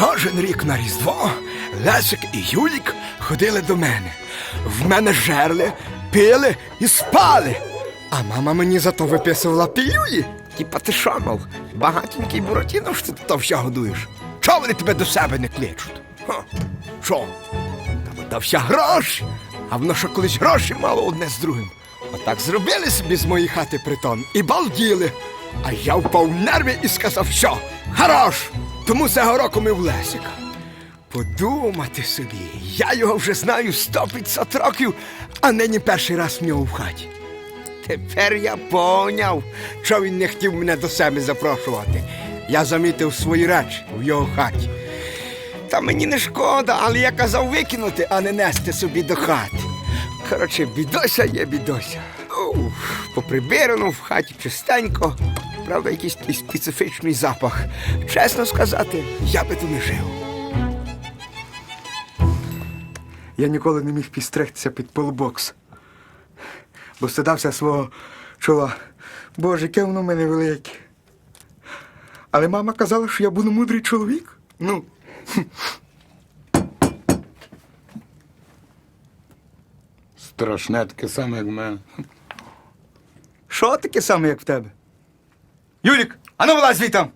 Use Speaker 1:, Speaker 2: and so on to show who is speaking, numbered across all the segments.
Speaker 1: Кожен рік на Різдво Лесик і Юлік ходили до мене. В мене жерли, пили і спали. А мама мені зато виписувала пілюлі. Типа ти що, мов, багатенький Буратіно, що ти то все годуєш? Чого вони тебе до себе не кличуть? Ха, Що? Та дався гроші, а воно що колись гроші мало одне з другим. Отак зробили собі з моєї хати притон і балділи. А я впав в нерви і сказав, що хорош! Тому цього року ми в Лесика. Подумати собі, я його вже знаю сто 500 років, а нині перший раз в нього в хаті. Тепер я поняв, що він не хотів мене до себе запрошувати. Я замітив свої речі в його хаті. Та мені не шкода, але я казав викинути, а не нести собі до хати. Коротше, бідося є бідося. Поприбирано в хаті чистенько. Правда, якийсь специфічний запах. Чесно сказати, я би тут не жив. Я ніколи не міг підстригтися під полбокс, бо стидався свого чола. Боже, яке воно в мене велике. Але мама казала, що я буду мудрий чоловік. Ну,
Speaker 2: Страшне таке саме, як в мене.
Speaker 1: Що таке саме, як в тебе? Юлік, ану вилазь звідти!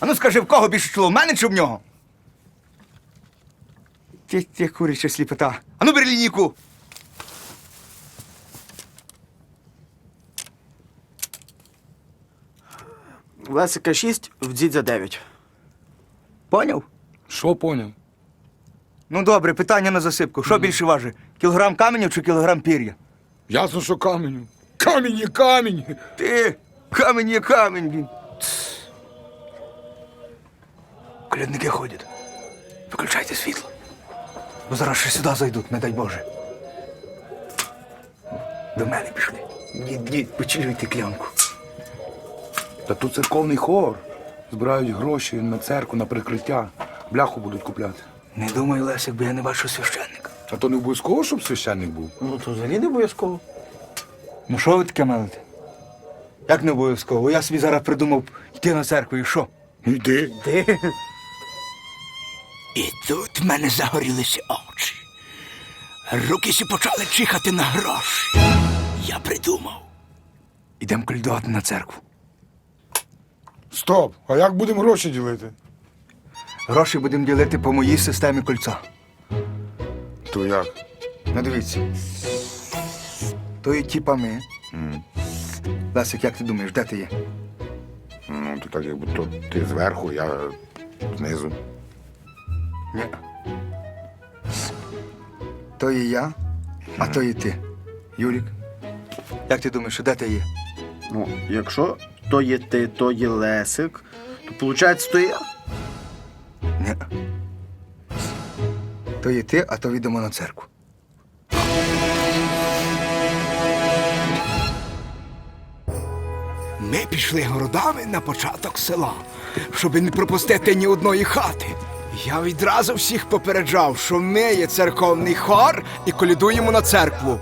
Speaker 1: Ану скажи, в кого більше чоло, в мене чи в нього? Ти, ти куряча сліпота. Ану бери лінійку.
Speaker 3: Лесика 6, в дідзя 9.
Speaker 1: Поняв?
Speaker 2: Що поняв?
Speaker 1: Ну добре, питання на засипку. Що більше важить? Кілограм каменю чи кілограм пір'я?
Speaker 2: Ясно, що каменю. Камінь є камінь.
Speaker 1: Ти камінь є камінь. блін. Колядники ходять. Виключайте світло. Бо зараз ще сюди зайдуть, не дай Боже. До мене пішли. Дід, дід, почилюйте клянку.
Speaker 2: Та тут церковний хор. Збирають гроші на церкву, на прикриття. Бляху будуть купляти.
Speaker 1: Не думаю, Лесик, бо я не бачу священника.
Speaker 2: А то не обов'язково, щоб священник був.
Speaker 3: Ну, то взагалі не обов'язково.
Speaker 1: Ну що ви таке мелите? Як не обов'язково? Я собі зараз придумав йти на церкву і що?
Speaker 2: Йди.
Speaker 3: Ти?
Speaker 1: І тут в мене загорілися очі. Руки сі почали чихати на гроші. Я придумав. Ідемо колядувати на церкву.
Speaker 2: Стоп! А як будемо гроші ділити?
Speaker 1: Гроші будемо ділити по моїй системі кольця.
Speaker 2: То як?
Speaker 1: Ну дивіться. То є типа ми. Лесик, як ти думаєш, де ти є?
Speaker 2: Ну, то так якби то ти зверху, я знизу.
Speaker 1: Ні. То є я, а то є ти. Юрік. Як ти думаєш, де ти є?
Speaker 3: Ну, якщо то є ти, то є Лесик, то виходить, то я.
Speaker 1: Ні. То є ти, а то йдемо на церкву. Ми пішли городами на початок села, щоб не пропустити ні одної хати. Я відразу всіх попереджав, що ми є церковний хор і колядуємо на церкву.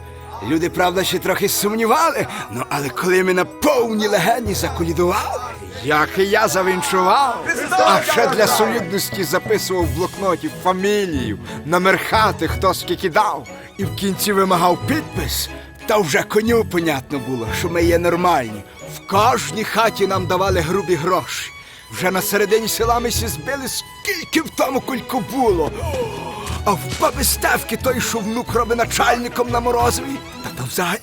Speaker 1: Люди, правда, ще трохи сумнівали, ну але коли ми на повній легені заколядували, як і я завінчував, а ще для солідності записував в блокноті фамілію, номер хати, хто скільки дав, і в кінці вимагав підпис. Та вже коню понятно було, що ми є нормальні. Кожній хаті нам давали грубі гроші. Вже на середині села ми сі збили, скільки в тому кульку було. А в баби Стевки той, що внук робить начальником на морозові, та то взагалі.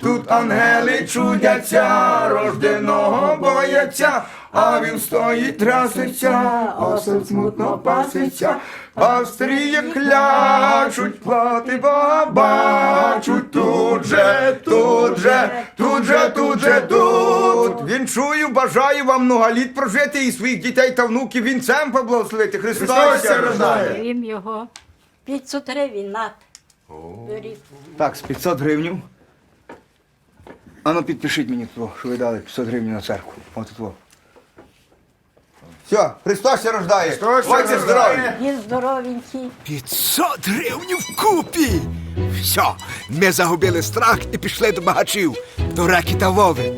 Speaker 1: Тут ангели чудяться, рожденого бояться, а він стоїть траситься, осел смутно паситься, Австрії клячуть, плати бачуть, тут же, тут же, тут же, тут же, тут. Вінчую, бажаю вам много літ прожити і своїх дітей та внуків вінцем поблагословити. Христос ся рождає.
Speaker 4: Їм його 500 гривень на. Беріть.
Speaker 1: Так, з 500 гривнів. Ану, підпишіть мені, то, що ви дали 500 гривень на церкву. От тут. Все, Христос ся рождає. Будьте здорові.
Speaker 4: Він здоровенький.
Speaker 1: 500 гривень вкупі. Все, ми загубили страх і пішли до багачів, до реки та Вови.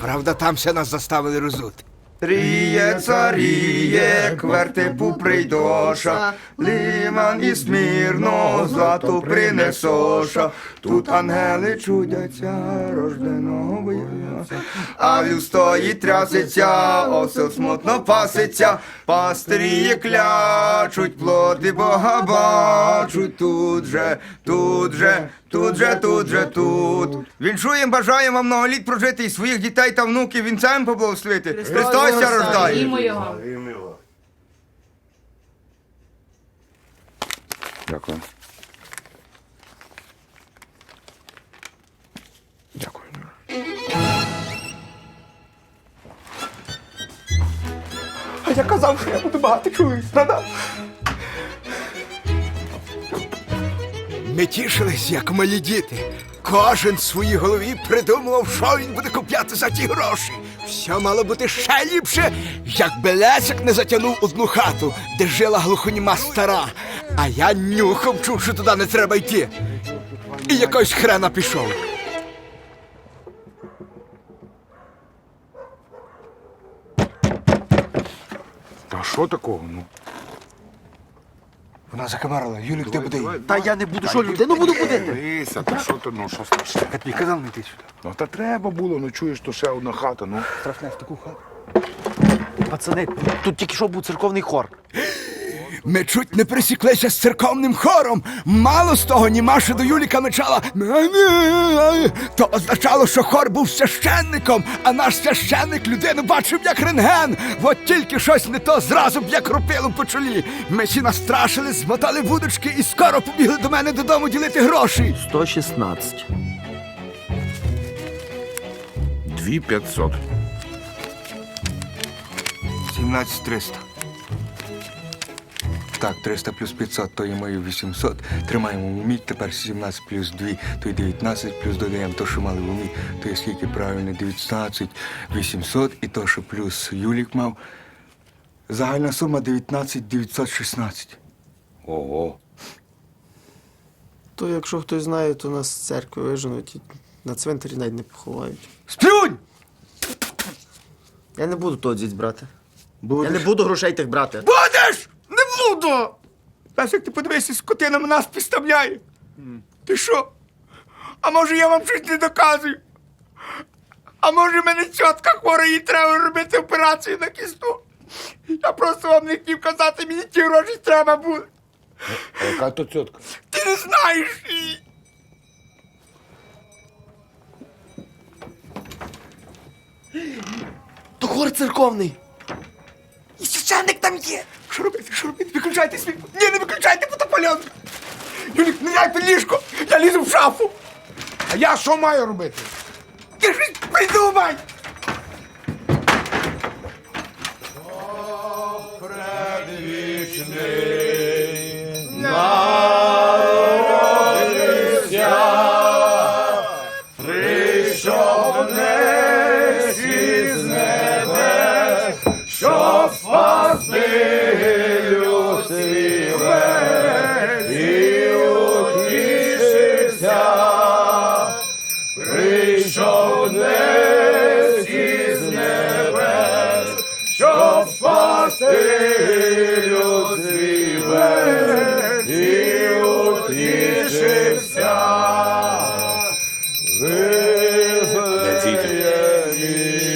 Speaker 1: Правда, там все нас заставили розути.
Speaker 2: Ріє царіє, квертипу прийдоша, лиман і смірно, злато принесоша. Тут ангели чудяться, рожденого бояться. А віл стоїть трясеться, осел смутно паситься, пастирі клячуть, плоти Бога бачуть тут же, тут же, тут же, тут же, тут. Віншуєм, бажаємо вам многоліт прожити і своїх дітей та внуків вінцем поблагословити. Христос ся рождає.
Speaker 5: Імо його.
Speaker 2: Дякую. Дякую.
Speaker 1: А я казав, що я буду багато чоловік страдав. Ми тішились, як малі діти. Кожен в своїй голові придумував, що він буде купляти за ті гроші. Все мало бути ще ліпше, якби Лесик не затягнув одну хату, де жила глухоніма стара. А я нюхом чув, що туди не треба йти. І якось хрена пішов.
Speaker 2: Та що такого? Ну?
Speaker 1: Вона закамарила. Юлік, ти буде.
Speaker 3: Та я не буду, що людину буду будити.
Speaker 2: Дивися, та що ти, ну що страшне?
Speaker 1: Я тобі казав не йти сюди.
Speaker 2: Ну та треба було, ну чуєш, то ще одна хата, ну.
Speaker 1: Страшне в таку хату.
Speaker 3: Пацани, тут тільки що був церковний хор.
Speaker 1: Ми чуть не присіклися з церковним хором. Мало з того, німаша до Юліка мечала. То означало, що хор був священником, а наш священник людину бачив, як рентген. От тільки щось не то зразу б як рупило по чолі. Ми всі настрашили, змотали вудочки і скоро побігли до мене додому ділити гроші.
Speaker 3: 116.
Speaker 1: 2500. 17300. Так, 300 плюс 500, то є мої 800. Тримаємо в умі. Тепер 17 плюс 2, то й 19, плюс додаємо то, що мали в умі, то є скільки правильно, 19, 800, і то, що плюс Юлік мав. Загальна сума 19 916.
Speaker 2: Ого.
Speaker 6: То якщо хтось знає, то нас з церкви виженуть і на цвинтарі навіть не поховають.
Speaker 1: Сплюнь!
Speaker 6: Я не буду того діть брати.
Speaker 1: Будеш?
Speaker 6: Я не буду грошей тих брати.
Speaker 1: Будеш! Не буду! Лесик, ти подивися, скотина нас підставляє. Ти що? А може я вам щось не доказую? А може мене чітка хвора, їй треба робити операцію на кісту? Я просто вам не хотів казати, мені ті гроші треба буде.
Speaker 2: А яка то цьотка?
Speaker 1: Ти не знаєш її.
Speaker 6: То хор церковний.
Speaker 1: І священник там є. Що робити? Що робити? Виключайте світло. Ні, не виключайте фотопальонку. Юлік, не ляй під ліжко. Я лізу в шафу.
Speaker 2: А я що маю робити?
Speaker 1: Ти щось придумай!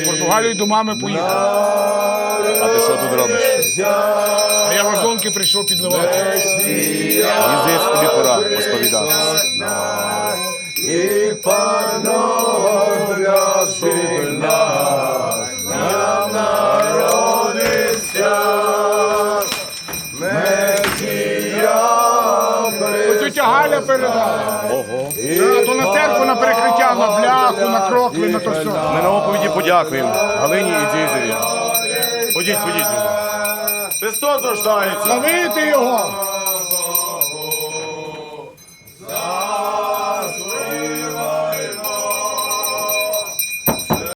Speaker 7: В Португалію до мами поїхав.
Speaker 8: А ти що тут робиш?
Speaker 7: А я вазонки прийшов підливати.
Speaker 8: Мені здається, тобі пора посповідатися.
Speaker 7: То на церкву, на перекриття, на бляху, на крокви, на то все.
Speaker 8: Ми на оповіді подякуємо Галині і Дзізеві. Ходіть, ходіть. Христос рождається.
Speaker 7: Ловити його!